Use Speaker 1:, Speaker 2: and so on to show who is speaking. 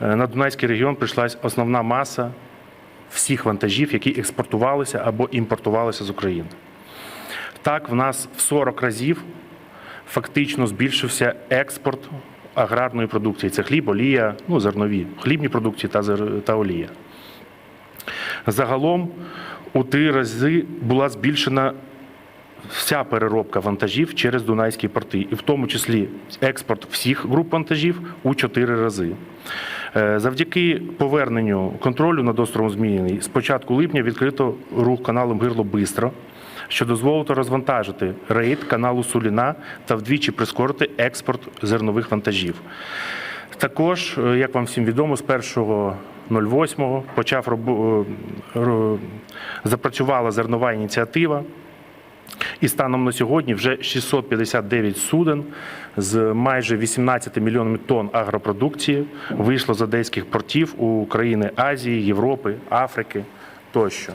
Speaker 1: е, на Дунайський регіон прийшлась основна маса всіх вантажів, які експортувалися або імпортувалися з України. Так, в нас в 40 разів фактично збільшився експорт аграрної продукції. Це хліб, олія, ну, зернові, хлібні продукції та, та олія. Загалом у три рази була збільшена вся переробка вантажів через Дунайські порти, і в тому числі експорт всіх груп вантажів у чотири рази. Е, Завдяки поверненню контролю над островом Зміїний з початку липня відкрито рух каналом Гирло Бистро, що дозволить розвантажити рейд каналу Суліна та вдвічі прискорити експорт зернових вантажів. Також, е, як вам всім відомо, з 1.08 почав е, запрацювала зернова ініціатива. І станом на сьогодні вже 659 суден з майже 18 мільйонами тонн агропродукції вийшло з одеських портів у країни Азії, Європи, Африки тощо.